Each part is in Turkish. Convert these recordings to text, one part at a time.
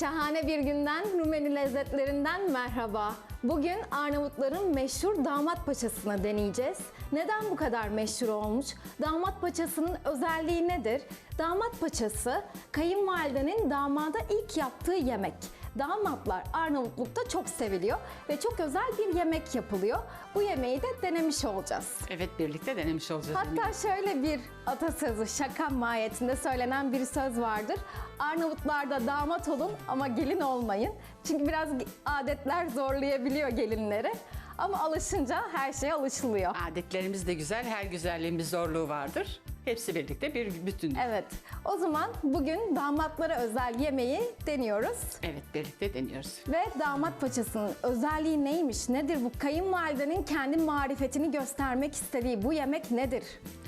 Şahane bir günden, Rumeli lezzetlerinden merhaba. Bugün Arnavutların meşhur damat paçasını deneyeceğiz. Neden bu kadar meşhur olmuş? Damat paçasının özelliği nedir? Damat paçası, kayınvalidenin damada ilk yaptığı yemek. Damatlar Arnavutluk'ta çok seviliyor ve çok özel bir yemek yapılıyor. Bu yemeği de denemiş olacağız. Evet birlikte denemiş olacağız. Hatta şöyle bir atasözü, şaka mahiyetinde söylenen bir söz vardır. Arnavutlarda damat olun ama gelin olmayın. Çünkü biraz adetler zorlayabiliyor gelinleri. Ama alışınca her şeye alışılıyor. Adetlerimiz de güzel, her güzelliğin bir zorluğu vardır. Hepsi birlikte bir bütün. Evet, o zaman bugün damatlara özel yemeği deniyoruz. Evet birlikte deniyoruz. Ve damat paçasının özelliği neymiş, nedir bu? Kayınvalidenin kendi marifetini göstermek istediği bu yemek nedir?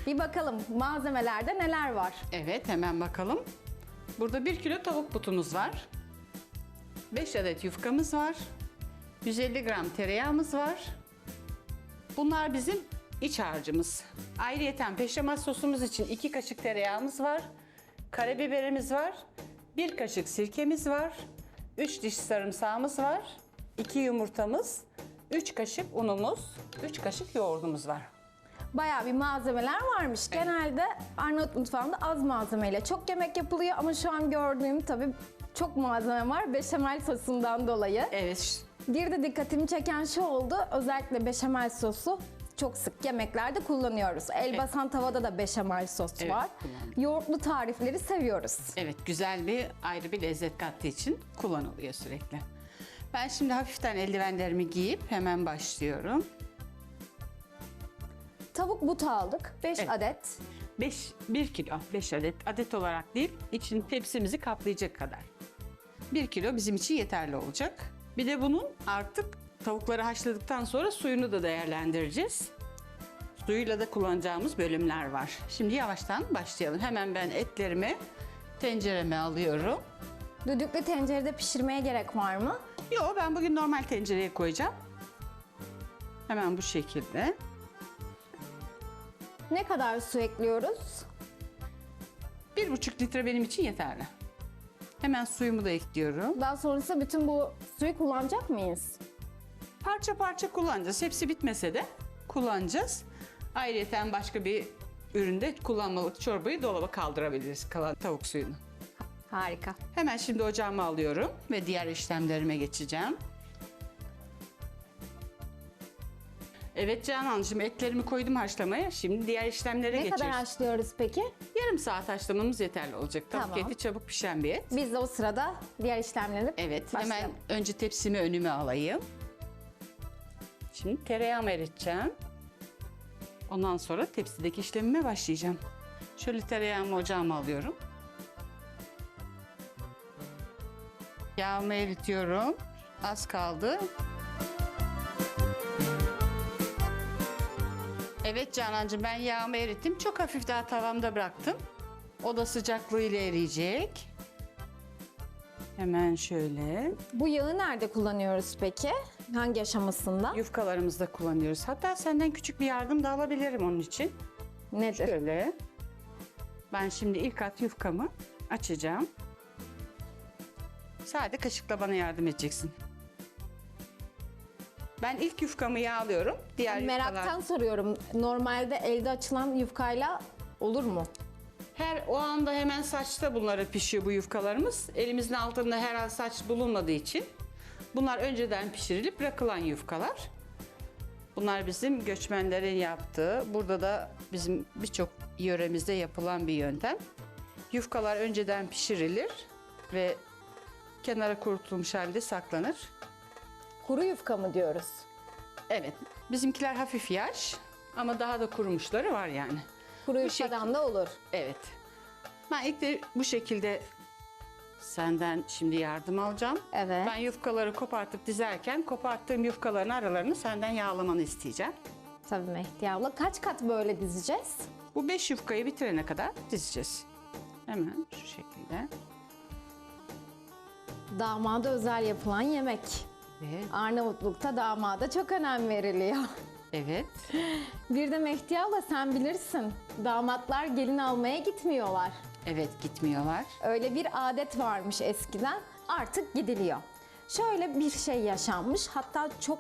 Bir bakalım malzemelerde neler var? Evet hemen bakalım. Burada 1 kilo tavuk butumuz var. 5 adet yufkamız var. 150 gram tereyağımız var. Bunlar bizim iç harcımız. Ayrıyeten peştemal sosumuz için 2 kaşık tereyağımız var. Karabiberimiz var. 1 kaşık sirkemiz var. 3 diş sarımsağımız var. 2 yumurtamız. 3 kaşık unumuz. 3 kaşık yoğurdumuz var. Bayağı bir malzemeler varmış. Genelde Arnavut mutfağında az malzemeyle çok yemek yapılıyor ama şu an gördüğüm tabii çok malzeme var beşamel sosundan dolayı. Evet Bir de dikkatimi çeken şu oldu. Özellikle beşamel sosu çok sık yemeklerde kullanıyoruz. Elbasan tavada da beşamel sos Evet, var. kullandım. Yoğurtlu tarifleri seviyoruz. Evet güzel bir ayrı bir lezzet kattığı için kullanılıyor sürekli. Ben şimdi hafiften eldivenlerimi giyip hemen başlıyorum. Tavuk butu aldık. 5 Evet. adet. 5 1 kilo 5 adet adet olarak değil için tepsimizi kaplayacak kadar. 1 kilo bizim için yeterli olacak. Bir de bunun artık tavukları haşladıktan sonra suyunu da değerlendireceğiz. Suyuyla da kullanacağımız bölümler var. Şimdi yavaştan başlayalım. Hemen ben etlerimi tencereme alıyorum. Düdüklü tencerede pişirmeye gerek var mı? Yo ben bugün normal tencereye koyacağım. Hemen bu şekilde. Ne kadar su ekliyoruz? Bir buçuk litre benim için yeterli. Hemen suyumu da ekliyorum. Daha sonrasında bütün bu suyu kullanacak mıyız? Parça parça kullanacağız. Hepsi bitmese de kullanacağız. Ayrıca başka bir üründe kullanmalık çorbayı dolaba kaldırabiliriz kalan tavuk suyunu. Harika. Hemen şimdi ocağıma alıyorum ve diğer işlemlerime geçeceğim. Evet Canancığım etlerimi koydum haşlamaya. Şimdi diğer işlemlere Ne geçiyoruz. kadar haşlıyoruz peki? Yarım saat haşlamamız yeterli olacak. Tavuk Tamam. eti çabuk pişen bir et. Biz de o sırada diğer işlemleri Evet başlayalım. hemen önce tepsimi önüme alayım. Şimdi tereyağımı eriteceğim. Ondan sonra tepsideki işlemime başlayacağım. Şöyle tereyağımı ocağıma alıyorum. Yağımı eritiyorum. Az kaldı. Evet Canancığım ben yağımı erittim. Çok hafif daha tavamda bıraktım. O da sıcaklığıyla eriyecek. Hemen şöyle. Bu yağı nerede kullanıyoruz peki? Hangi aşamasında? Yufkalarımızda kullanıyoruz. Hatta senden küçük bir yardım da alabilirim onun için. Nedir? Şöyle. Ben şimdi ilk at yufkamı açacağım. Sade kaşıkla bana yardım edeceksin. Ben ilk yufkamı yağlıyorum. Diğer Meraktan yufkalar... soruyorum. Normalde elde açılan yufkayla olur mu? Her o anda hemen saçta bunları pişiyor bu yufkalarımız. Elimizin altında her an saç bulunmadığı için bunlar önceden pişirilip bırakılan yufkalar. Bunlar bizim göçmenlerin yaptığı, burada da bizim birçok yöremizde yapılan bir yöntem. Yufkalar önceden pişirilir ve kenara kurutulmuş halde saklanır. Kuru yufka mı diyoruz? Evet, bizimkiler hafif yaş ama daha da kurumuşları var yani. Kuru yufkadan da olur. Evet. Ben ilk de bu şekilde senden şimdi yardım alacağım. Evet. Ben yufkaları kopartıp dizerken koparttığım yufkaların aralarını senden yağlamanı isteyeceğim. Tabii Mehdi abla. Kaç kat böyle dizeceğiz? Bu beş yufkayı bitirene kadar dizeceğiz. Hemen şu şekilde. Damada özel yapılan yemek. Ve Arnavutluk'ta damada çok önem veriliyor. Evet. Bir de Mehdi abla sen bilirsin. Damatlar gelin almaya gitmiyorlar. Evet gitmiyorlar. Öyle bir adet varmış eskiden. artık gidiliyor. Şöyle bir şey yaşanmış. Hatta çok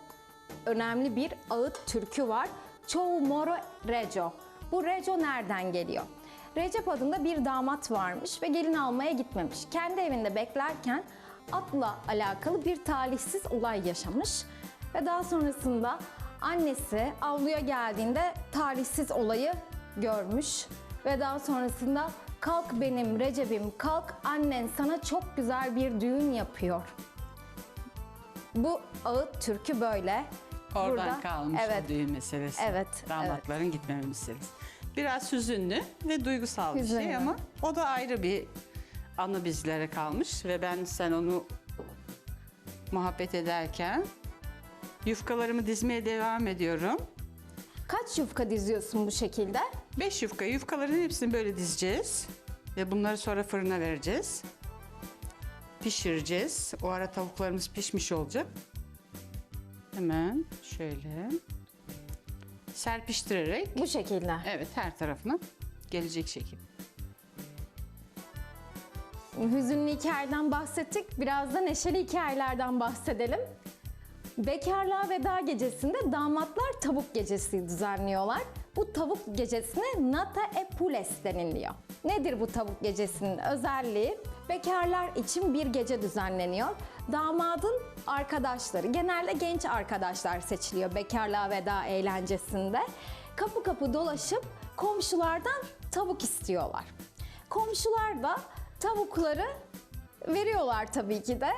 önemli bir ağıt türkü var. Çoğu moro reco. Bu reco nereden geliyor? Recep adında bir damat varmış ve gelin almaya gitmemiş. Kendi evinde beklerken atla alakalı bir talihsiz olay yaşamış. Ve daha sonrasında annesi avluya geldiğinde talihsiz olayı görmüş. Ve daha sonrasında kalk benim Recep'im kalk annen sana çok güzel bir düğün yapıyor. Bu ağıt türkü böyle. Oradan Burada- kalmış evet, o düğün meselesi. Evet, Damatların gitmeme meselesi. Biraz hüzünlü ve duygusal bir şey Hüzünlü. ama o da ayrı bir anı bizlere kalmış ve ben sen onu muhabbet ederken yufkalarımı dizmeye devam ediyorum. Kaç yufka diziyorsun bu şekilde? 5 yufka. Yufkaların hepsini böyle dizeceğiz. Ve bunları sonra fırına vereceğiz. Pişireceğiz. O ara tavuklarımız pişmiş olacak. Hemen şöyle serpiştirerek Bu şekilde. evet her tarafına gelecek şekilde. Hüzünlü hikayeden bahsettik. Biraz da neşeli hikayelerden bahsedelim. Bekarlığa veda gecesinde damatlar tavuk gecesi düzenliyorlar. Bu tavuk gecesine Nata e deniliyor. Nedir bu tavuk gecesinin özelliği? Bekarlar için bir gece düzenleniyor. Damadın arkadaşları, genelde genç arkadaşlar seçiliyor bekarlığa veda eğlencesinde. Kapı kapı dolaşıp komşulardan tavuk istiyorlar. Komşular da tavukları veriyorlar tabii ki de.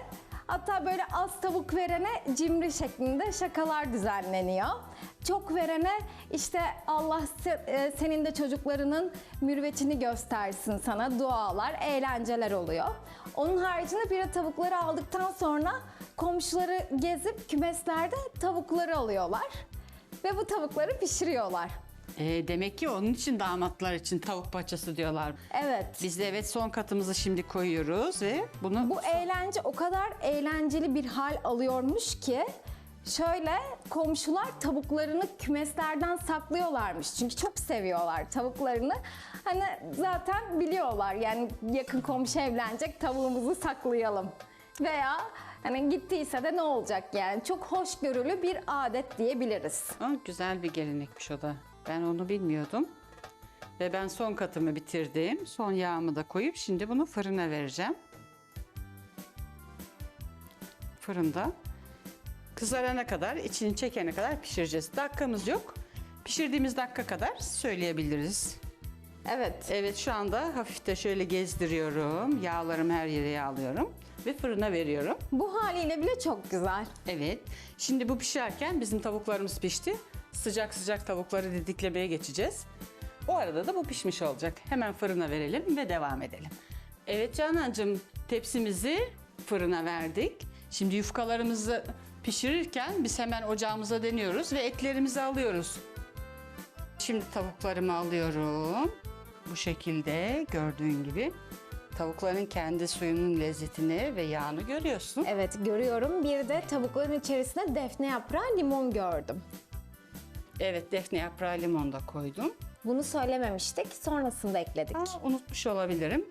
Hatta böyle az tavuk verene cimri şeklinde şakalar düzenleniyor. Çok verene işte Allah e, senin de çocuklarının mürvetini göstersin sana dualar, eğlenceler oluyor. Onun haricinde bir tavukları aldıktan sonra komşuları gezip kümeslerde tavukları alıyorlar. Ve bu tavukları pişiriyorlar. Ee, demek ki onun için damatlar için tavuk paçası diyorlar. Evet. Biz de evet son katımızı şimdi koyuyoruz ve bunu Bu eğlence o kadar eğlenceli bir hal alıyormuş ki şöyle komşular tavuklarını kümeslerden saklıyorlarmış. Çünkü çok seviyorlar tavuklarını. Hani zaten biliyorlar yani yakın komşu evlenecek tavuğumuzu saklayalım. Veya hani gittiyse de ne olacak yani çok hoşgörülü bir adet diyebiliriz. Aa, güzel bir gelenekmiş o da. Ben onu bilmiyordum. Ve ben son katımı bitirdim. Son yağımı da koyup şimdi bunu fırına vereceğim. Fırında kızarana kadar, içini çekene kadar pişireceğiz. Dakikamız yok. Pişirdiğimiz dakika kadar söyleyebiliriz. Evet. Evet şu anda hafif de şöyle gezdiriyorum. Yağlarımı her yere yağlıyorum. Ve fırına veriyorum. Bu haliyle bile çok güzel. Evet. Şimdi bu pişerken bizim tavuklarımız pişti. Sıcak sıcak tavukları didiklemeye geçeceğiz. O arada da bu pişmiş olacak. Hemen fırına verelim ve devam edelim. Evet Canancığım tepsimizi fırına verdik. Şimdi yufkalarımızı pişirirken biz hemen ocağımıza deniyoruz ve etlerimizi alıyoruz. Şimdi tavuklarımı alıyorum. Bu şekilde gördüğün gibi. Tavukların kendi suyunun lezzetini ve yağını görüyorsun. Evet görüyorum. Bir de tavukların içerisinde defne yaprağı limon gördüm. Evet defne yaprağı limon da koydum. Bunu söylememiştik. Sonrasında ekledik. Aa, unutmuş olabilirim.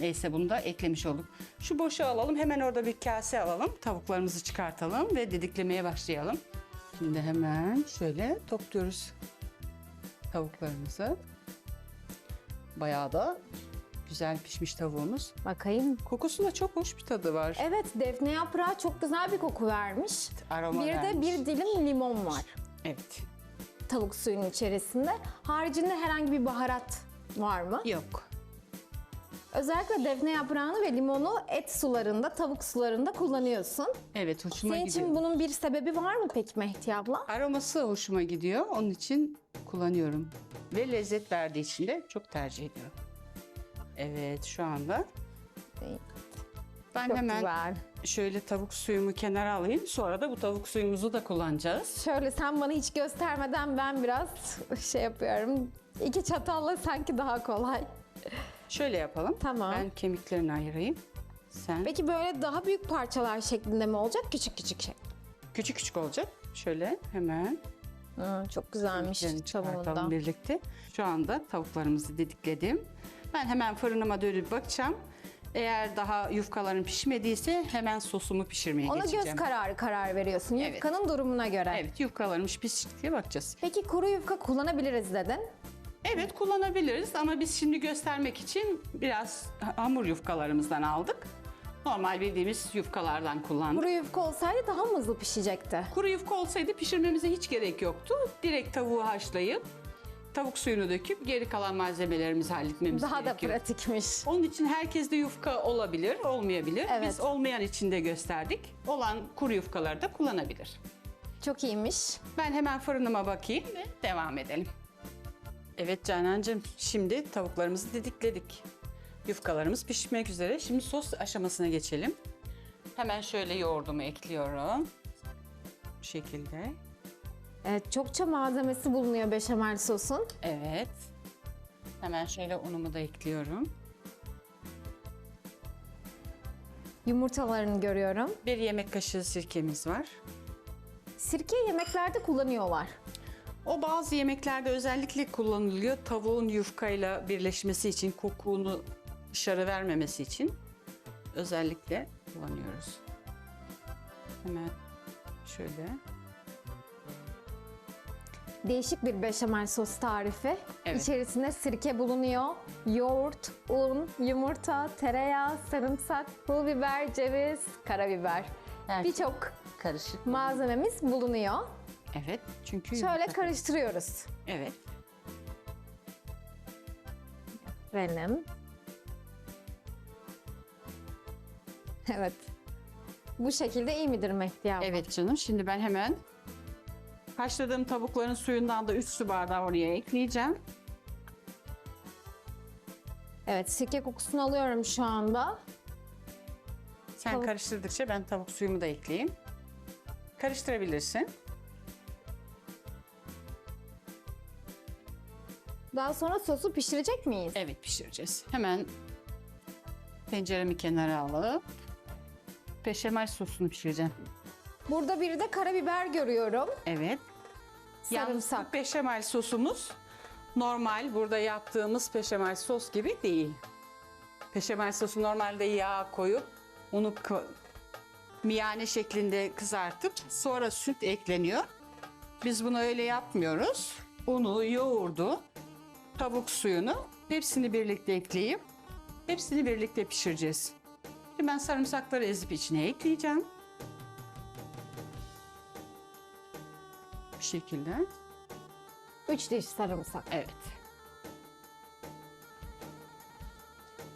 Neyse bunu da eklemiş olduk. Şu boşu alalım. Hemen orada bir kase alalım. Tavuklarımızı çıkartalım ve didiklemeye başlayalım. Şimdi hemen şöyle topluyoruz tavuklarımızı. Bayağı da güzel pişmiş tavuğumuz. Bakayım. Kokusu da çok hoş bir tadı var. Evet defne yaprağı çok güzel bir koku vermiş. Aroma bir de vermiş. bir dilim limon var Evet. Tavuk suyunun içerisinde. Haricinde herhangi bir baharat var mı? Yok. Özellikle defne yaprağını ve limonu et sularında, tavuk sularında kullanıyorsun. Evet hoşuma Senin gidiyor. için bunun bir sebebi var mı peki Mehdi abla? Aroması hoşuma gidiyor. Onun için kullanıyorum. Ve lezzet verdiği için de çok tercih ediyorum. Evet şu anda ben Çok hemen güzel. Şöyle tavuk suyumu kenara alayım. Sonra da bu tavuk suyumuzu da kullanacağız. Şöyle sen bana hiç göstermeden ben biraz şey yapıyorum. İki çatalla sanki daha kolay. Şöyle yapalım. Tamam. Ben kemiklerini ayırayım. Sen Peki böyle daha büyük parçalar şeklinde mi olacak, küçük küçük şey? küçük küçük olacak. Şöyle hemen Hı, çok güzelmiş kemiklerini çıkartalım tavuğunda. birlikte. Şu anda tavuklarımızı didikledim. Ben hemen fırınıma dönüp bakacağım. Eğer daha yufkaların pişmediyse hemen sosumu pişirmeye Ona geçeceğim. göz kararı karar veriyorsun. Evet. Yufkanın durumuna göre. Evet yufkalarımız piştikçe bakacağız. Peki kuru yufka kullanabiliriz dedin. Evet kullanabiliriz ama biz şimdi göstermek için biraz hamur yufkalarımızdan aldık. Normal bildiğimiz yufkalardan kullandık. Kuru yufka olsaydı daha mı hızlı pişecekti? Kuru yufka olsaydı pişirmemize hiç gerek yoktu. Direkt tavuğu haşlayıp tavuk suyunu döküp geri kalan malzemelerimizi halletmemiz Daha da gerekiyor. pratikmiş. Onun için herkeste yufka olabilir, olmayabilir. Evet. Biz olmayan için de gösterdik. Olan kuru yufkaları da kullanabilir. Çok iyiymiş. Ben hemen fırınıma bakayım ve devam edelim. Evet Canancığım, şimdi tavuklarımızı didikledik. Yufkalarımız pişmek üzere. Şimdi sos aşamasına geçelim. Hemen şöyle yoğurdumu ekliyorum. Bu şekilde. Evet, çokça malzemesi bulunuyor beşamel sosun. Evet. Hemen şöyle unumu da ekliyorum. Yumurtalarını görüyorum. Bir yemek kaşığı sirkemiz var. Sirke yemeklerde kullanıyorlar. O bazı yemeklerde özellikle kullanılıyor. Tavuğun yufkayla birleşmesi için, kokunu dışarı vermemesi için özellikle kullanıyoruz. Hemen şöyle. Değişik bir beşamel sos tarifi. Evet. İçerisinde sirke bulunuyor. Yoğurt, un, yumurta, tereyağı, sarımsak, pul biber, ceviz, karabiber. Evet. Birçok Karışık. malzememiz bulunuyor. Evet. Çünkü Şöyle karıştırıyoruz. Evet. Benim. Evet. Bu şekilde iyi midir Mehdi abla? Evet canım. Şimdi ben hemen haşladığım tavukların suyundan da 3 su bardağı oraya ekleyeceğim. Evet, sirke kokusunu alıyorum şu anda. Sen Tavuk- karıştırdıkça ben tavuk suyumu da ekleyeyim. Karıştırabilirsin. Daha sonra sosu pişirecek miyiz? Evet pişireceğiz. Hemen tenceremi kenara alıp beşamel sosunu pişireceğim. Burada bir de karabiber görüyorum. Evet. Yalnız Sarımsak. bu beşamel sosumuz normal burada yaptığımız beşamel sos gibi değil. Beşamel sosu normalde yağ koyup ko- miyane şeklinde kızartıp sonra süt ekleniyor. Biz bunu öyle yapmıyoruz. Unu, yoğurdu, tavuk suyunu hepsini birlikte ekleyip hepsini birlikte pişireceğiz. Şimdi ben sarımsakları ezip içine ekleyeceğim. Şekilde. 3 diş sarımsak. Evet.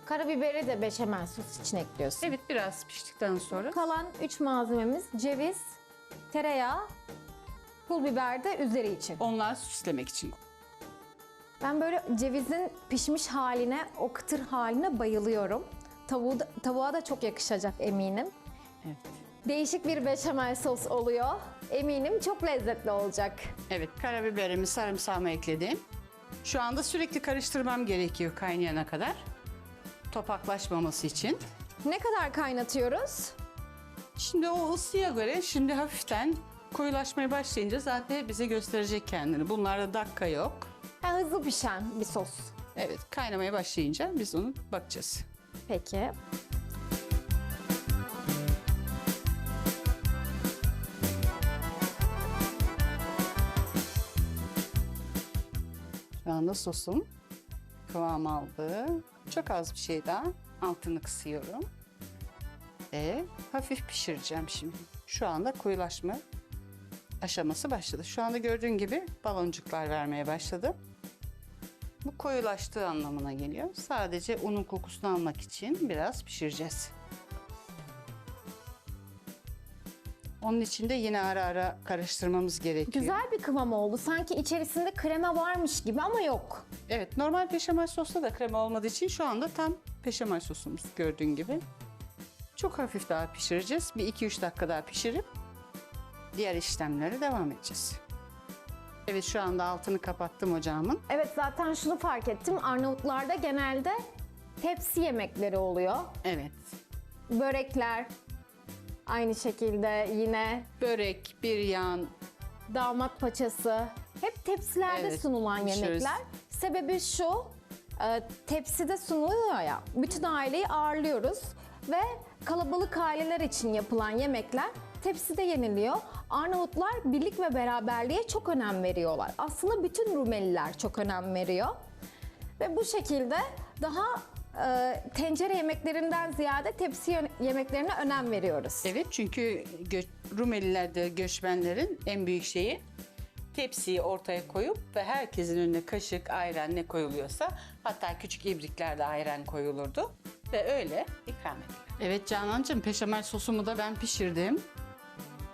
Karabiberi de beşamel sos için ekliyorsun. Evet biraz piştikten sonra Kalan 3 malzememiz ceviz, tereyağı, pul biber de üzeri için. onlar süslemek için. Ben böyle cevizin pişmiş haline, o kıtır haline bayılıyorum. Tavuğu da- tavuğa da çok yakışacak eminim. Evet. Değişik bir beşamel sos oluyor. Eminim çok lezzetli olacak. Evet karabiberimi sarımsağımı ekledim. Şu anda sürekli karıştırmam gerekiyor kaynayana kadar. Topaklaşmaması için. Ne kadar kaynatıyoruz? Şimdi o ısıya göre şimdi hafiften koyulaşmaya başlayınca zaten bize gösterecek kendini. Bunlarda dakika yok. Ha, hızlı pişen bir sos. Evet kaynamaya başlayınca biz onu bakacağız. Peki. Şu anda sosum kıvam aldı. Çok az bir şey daha. Altını kısıyorum. Ve hafif pişireceğim şimdi. Şu anda koyulaşma aşaması başladı. Şu anda gördüğün gibi baloncuklar vermeye başladı. Bu koyulaştığı anlamına geliyor. Sadece unun kokusunu almak için biraz pişireceğiz. Onun için de yine ara ara karıştırmamız gerekiyor. Güzel bir kıvam oldu. Sanki içerisinde krema varmış gibi ama yok. Evet normal beşamel sosta da krema olmadığı için şu anda tam beşamel sosumuz gördüğün gibi. Çok hafif daha pişireceğiz. Bir 2-3 dakika daha pişirip diğer işlemlere devam edeceğiz. Evet şu anda altını kapattım ocağımın. Evet zaten şunu fark ettim. Arnavutlarda genelde tepsi yemekleri oluyor. Evet. Börekler aynı şekilde yine Börek, biryan, damat paçası hep tepsilerde Evet, sunulan pişiririz. yemekler. Sebebi şu e, tepside sunuluyor ya. Bütün aileyi ağırlıyoruz ve kalabalık aileler için yapılan yemekler tepside yeniliyor. Arnavutlar birlik ve beraberliğe çok önem veriyorlar. Aslında bütün Rumeliler çok önem veriyor. Ve bu şekilde daha e, tencere yemeklerinden ziyade tepsi yemeklerine önem veriyoruz. Evet çünkü gö- Rumelilerde göçmenlerin en büyük şeyi tepsiyi ortaya koyup ve herkesin önüne kaşık, ayran ne koyuluyorsa hatta küçük ibriklerde ayran koyulurdu ve öyle ikram edilir. Evet Canancığım peşamel sosumu da ben pişirdim.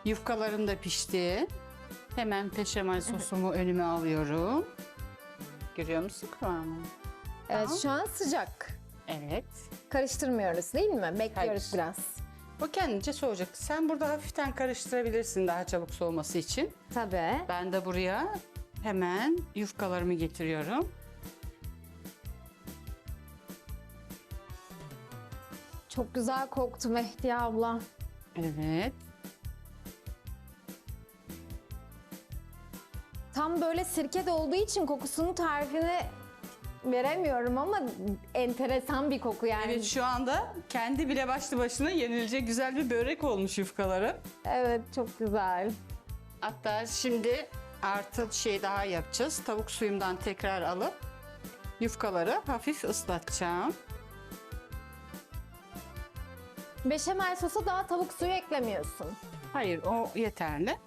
Yufkalarım da pişti. Hemen peşamel sosumu önüme alıyorum. Görüyor musun kıvamını? Evet şu an sıcak. Evet. Karıştırmıyoruz değil mi? Bekliyoruz Hayır. biraz. O kendince soğuyacak. Sen burada hafiften karıştırabilirsin daha çabuk soğuması için. Tabii. Ben de buraya hemen yufkalarımı getiriyorum. Çok güzel koktu Mehdi abla. Evet. Tam böyle sirke de olduğu için kokusunun tarifini veremiyorum ama enteresan bir koku yani. Evet şu anda kendi bile başlı başına yenilecek güzel bir börek olmuş yufkaları. Evet, çok güzel. Hatta şimdi artı şey daha yapacağız. Tavuk suyumdan tekrar alıp yufkaları hafif ıslatacağım. Beşamel sosa daha tavuk suyu eklemiyorsun. Hayır o yeterli.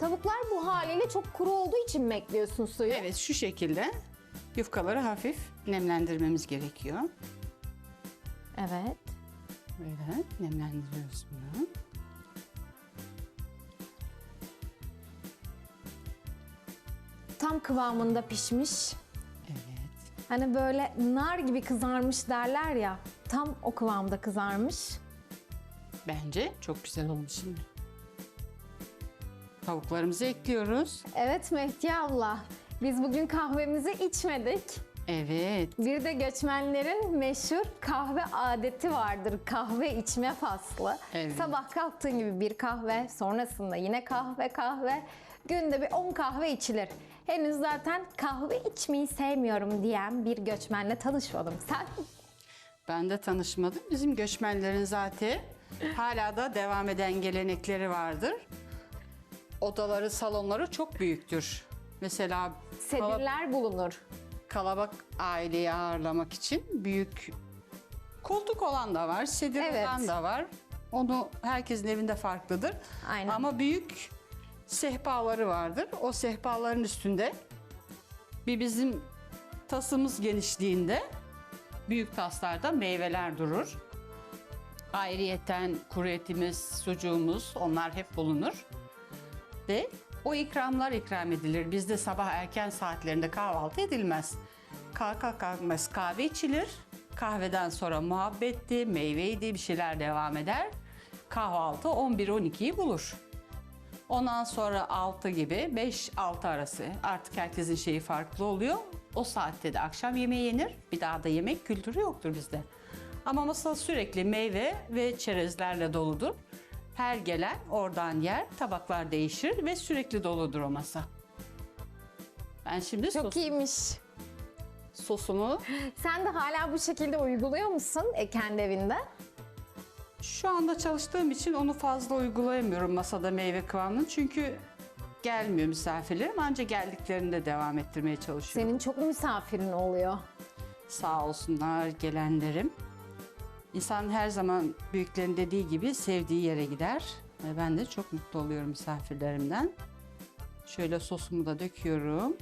Tavuklar bu haliyle çok kuru olduğu için mi ekliyorsun suyu? Evet şu şekilde yufkaları hafif nemlendirmemiz gerekiyor. Evet. Böyle nemlendiriyoruz bunu. Tam kıvamında pişmiş. Evet. Hani böyle nar gibi kızarmış derler ya. Tam o kıvamda kızarmış. Bence çok güzel olmuş şimdi. Tavuklarımızı ekliyoruz. Evet Mehdi abla. Biz bugün kahvemizi içmedik. Evet. Bir de göçmenlerin meşhur kahve adeti vardır. Kahve içme faslı. Evet. Sabah kalktığın gibi bir kahve, sonrasında yine kahve kahve. Günde bir 10 kahve içilir. Henüz zaten kahve içmeyi sevmiyorum diyen bir göçmenle tanışmadım. Sen Ben de tanışmadım. Bizim göçmenlerin zaten hala da devam eden gelenekleri vardır. Odaları, salonları çok büyüktür. Mesela sedirler bulunur. kalabalık aileyi ağırlamak için büyük koltuk olan da var, sedir Evet. olan da var. Onu herkesin evinde farklıdır. Aynen. Ama büyük sehpaları vardır. O sehpaların üstünde bir bizim tasımız genişliğinde büyük taslarda meyveler durur. Ayrıyeten kuru etimiz, sucuğumuz onlar hep bulunur. Ve o ikramlar ikram edilir. Bizde sabah erken saatlerinde kahvaltı edilmez. Kalka kalkmaz kahve içilir. Kahveden sonra muhabbetti, meyveydi bir şeyler devam eder. Kahvaltı 11-12'yi bulur. Ondan sonra 6 gibi 5-6 arası artık herkesin şeyi farklı oluyor. O saatte de akşam yemeği yenir. Bir daha da yemek kültürü yoktur bizde. Ama masa sürekli meyve ve çerezlerle doludur. Her gelen oradan yer, tabaklar değişir ve sürekli doludur o masa. Ben şimdi Çok sos- iyiymiş. sosumu Sen de hala bu şekilde uyguluyor musun e, kendi evinde? Şu anda çalıştığım için onu fazla uygulayamıyorum masada meyve kıvamını. Çünkü gelmiyor misafirlerim. Ancak geldiklerinde devam ettirmeye çalışıyorum. Senin çok misafirin oluyor. Sağ olsunlar gelenlerim. İnsan her zaman büyüklerin dediği gibi sevdiği yere gider. Ve ben de çok mutlu oluyorum misafirlerimden. Şöyle sosumu da döküyorum.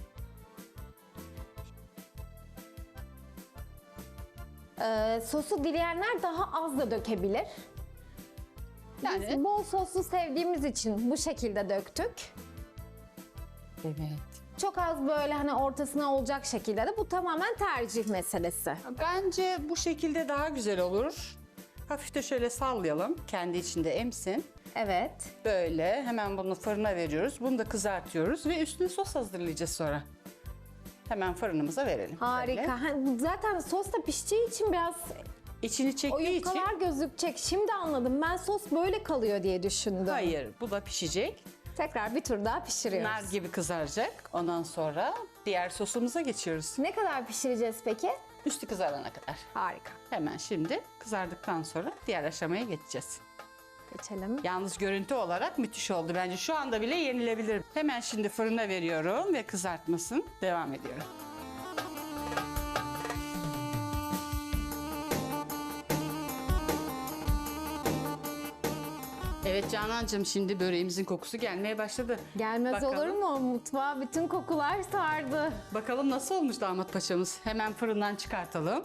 Ee, sosu dileyenler daha az da dökebilir. Yani Biz bol soslu sevdiğimiz için bu şekilde döktük. evet. Çok az böyle hani ortasına olacak şekilde de bu tamamen tercih meselesi. Bence bu şekilde daha güzel olur. Hafif de şöyle sallayalım. Kendi içinde emsin. Evet. Böyle hemen bunu fırına veriyoruz. Bunu da kızartıyoruz ve üstüne sos hazırlayacağız sonra. Hemen fırınımıza verelim. Harika. Böyle. Ha, Zaten sos da pişeceği için biraz İçini o çektiği için yufkalar gözükecek. Şimdi anladım. Ben sos böyle kalıyor diye düşündüm. hayır bu da pişecek. Tekrar bir tur daha pişiriyoruz. Nar gibi kızaracak. Ondan sonra diğer sosumuza geçiyoruz. Ne kadar pişireceğiz peki? Üstü kızarana kadar. Harika. Hemen şimdi kızardıktan sonra diğer aşamaya geçeceğiz. Geçelim. Yalnız görüntü olarak müthiş oldu. Bence şu anda bile yenilebilir. Hemen şimdi fırına veriyorum ve kızartmasın devam ediyorum. Evet Canancığım şimdi böreğimizin kokusu gelmeye başladı. Gelmez Bakalım. olur mu? Mutfağa bütün kokular sardı. Bakalım nasıl olmuş damat paçamız. Hemen fırından çıkartalım.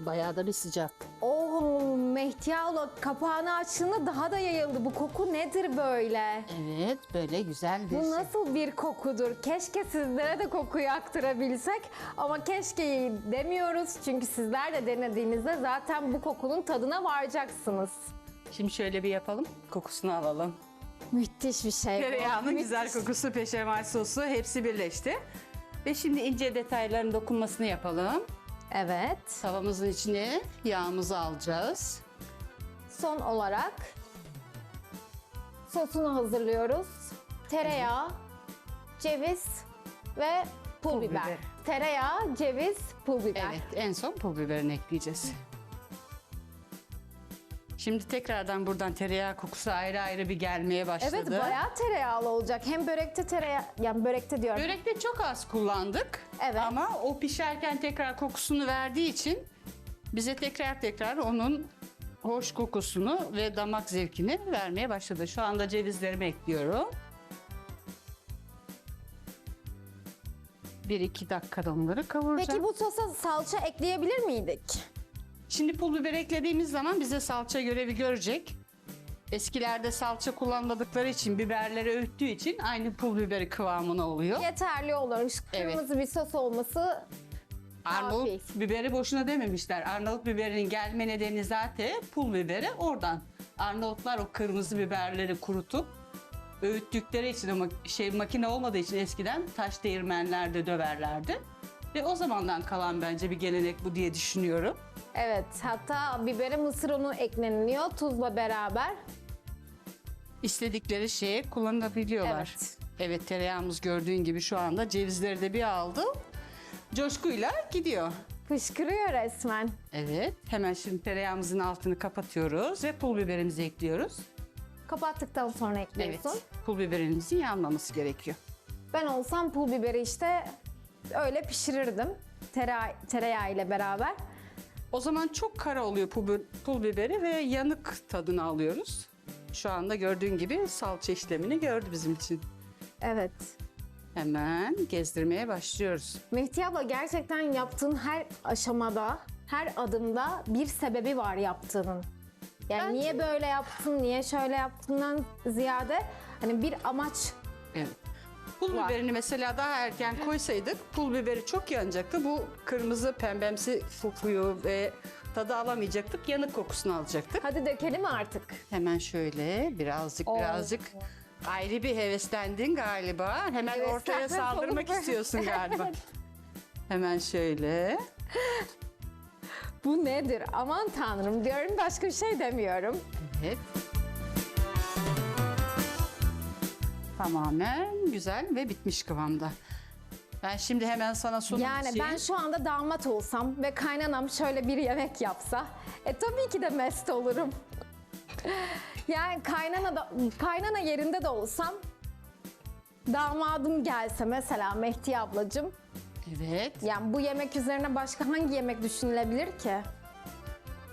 Bayağı da bir sıcak. Oo Mehdi abla kapağını açtığında daha da yayıldı. Bu koku nedir böyle? Evet böyle güzel bir Bu nasıl bir kokudur? Keşke sizlere de kokuyu aktarabilsek ama keşke demiyoruz çünkü sizler de denediğinizde zaten bu kokunun tadına varacaksınız. Şimdi şöyle bir yapalım. Kokusunu alalım. Müthiş bir şey bu. Tereyağının Müthiş. güzel kokusu, peşemal sosu hepsi birleşti. Ve şimdi ince detayların dokunmasını yapalım. Evet. Tavamızın içine yağımızı alacağız. Son olarak sosunu hazırlıyoruz. Tereyağı, ceviz ve pul, biber. biber. Tereyağı, ceviz, pul biber. Evet, en son pul biberini ekleyeceğiz. Şimdi tekrardan buradan tereyağı kokusu ayrı ayrı bir gelmeye başladı. Evet bayağı tereyağlı olacak. Hem börekte tereyağı, yani börekte diyorum. Börekte çok az kullandık. Evet. Ama o pişerken tekrar kokusunu verdiği için bize tekrar tekrar onun hoş kokusunu ve damak zevkini vermeye başladı. Şu anda cevizlerimi ekliyorum. Bir iki dakikada onları kavuracağım. Peki bu sosa salça ekleyebilir miydik? Şimdi pul biber eklediğimiz zaman bize salça görevi görecek. Eskilerde salça kullanmadıkları için, biberleri öğüttüğü için aynı pul biberi kıvamına oluyor. Yeterli olur. Kırmızı bir sos olması Arnavut Kafi. biberi boşuna dememişler. Arnavut biberinin gelme nedeni zaten pul biberi oradan. Arnavutlar o kırmızı biberleri kurutup öğüttükleri için ama şey makine olmadığı için eskiden taş değirmenlerde döverlerdi. Ve o zamandan kalan bence bir gelenek bu diye düşünüyorum. Evet hatta bibere mısır unu ekleniliyor tuzla beraber. İstedikleri şeye kullanabiliyorlar. Evet. Evet tereyağımız gördüğün gibi şu anda cevizleri de bir aldı. Coşkuyla gidiyor. Fışkırıyor resmen. Evet hemen şimdi tereyağımızın altını kapatıyoruz ve pul biberimizi ekliyoruz. Kapattıktan sonra Evet. ekliyorsun. Pul biberimizin yanmaması gerekiyor. Ben olsam pul biberi işte öyle pişirirdim. Tereyağı ile beraber. O zaman çok kara oluyor pul, bi- pul biberi ve yanık tadını alıyoruz. Şu anda gördüğün gibi salça işlemini gördü bizim için. Evet. Hemen gezdirmeye başlıyoruz. Mehdi abla gerçekten yaptığın her aşamada, her adımda bir sebebi var yaptığının. Yani Bence- niye böyle yaptın, niye şöyle yaptığından ziyade hani bir amaç Evet. Pul Var. biberini mesela daha erken koysaydık pul biberi çok yanacaktı. Bu kırmızı pembemsi kokuyu ve tadı alamayacaktık. Yanık kokusunu alacaktık. hadi dökelim artık. Hemen şöyle birazcık Oo. birazcık ayrı bir heveslendin galiba. Hemen Evet, ortaya saldırmak soluk- istiyorsun galiba. Hemen şöyle. Bu nedir? Aman tanrım diyorum başka bir şey demiyorum. Evet. Tamamen güzel ve bitmiş kıvamda. Ben şimdi hemen sana sunum Yani için- ben şu anda damat olsam ve kaynanam şöyle bir yemek yapsa, e tabii ki de mest olurum. yani kaynana da, kaynana yerinde de olsam, damadım gelse mesela Mehdi ablacığım, Evet. yani bu yemek üzerine başka hangi yemek düşünülebilir ki?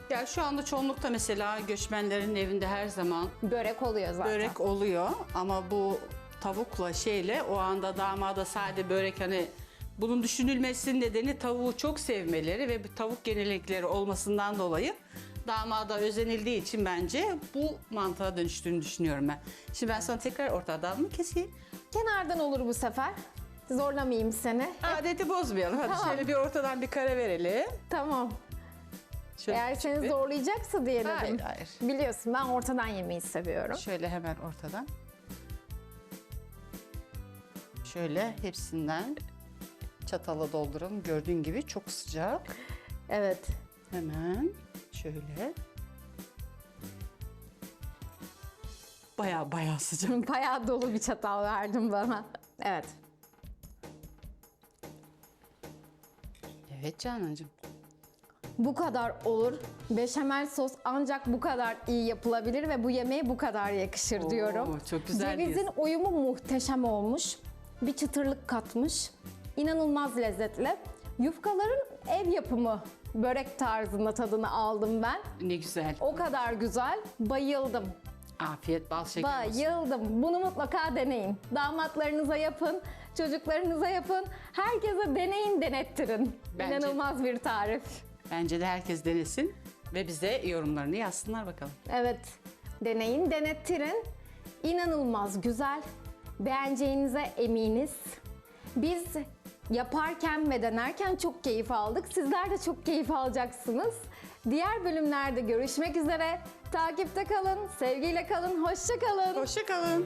Ya şu anda çoğunlukta mesela göçmenlerin evinde her zaman Börek oluyor zaten. börek oluyor ama bu tavukla şeyle o anda damada sade börek hani bunun düşünülmesinin nedeni tavuğu çok sevmeleri ve bir tavuk genelikleri olmasından dolayı damada özenildiği için bence bu mantığa dönüştüğünü düşünüyorum ben. Şimdi ben sana tekrar ortadan mı keseyim? Kenardan olur bu sefer. Zorlamayayım seni. Adeti bozmayalım. Hadi Tamam. şöyle bir ortadan bir kare verelim. Tamam. Şöyle Eğer küçük seni bir- zorlayacaksa diye dedim. Hayır, hayır. Biliyorsun ben ortadan yemeyi seviyorum. Şöyle hemen ortadan. Şöyle hepsinden çatala dolduralım. Gördüğün gibi çok sıcak. Evet. Hemen şöyle. Baya baya sıcak. Bayağı dolu bir çatal verdin bana. Evet. Evet Canancığım. Bu kadar olur. Beşamel sos ancak bu kadar iyi yapılabilir ve bu yemeğe bu kadar yakışır Oo, diyorum. çok güzel Cevizin diyorsun. uyumu muhteşem olmuş. Bir çıtırlık katmış. İnanılmaz lezzetli. Yufkaların ev yapımı börek tarzında tadını aldım ben. Ne güzel. O kadar güzel. Bayıldım. Afiyet bal şeker olsun. Bayıldım. Bunu mutlaka deneyin. Damatlarınıza yapın, çocuklarınıza yapın. Herkese deneyin, denettirin. Bence- İnanılmaz bir tarif. Bence de herkes denesin ve bize yorumlarını yazsınlar bakalım. Evet, deneyin, denettirin. İnanılmaz güzel. Beğeneceğinize eminiz. Biz yaparken ve denerken çok keyif aldık. Sizler de çok keyif alacaksınız. Diğer bölümlerde görüşmek üzere. Takipte kalın, sevgiyle kalın, hoşça kalın. Hoşçakalın.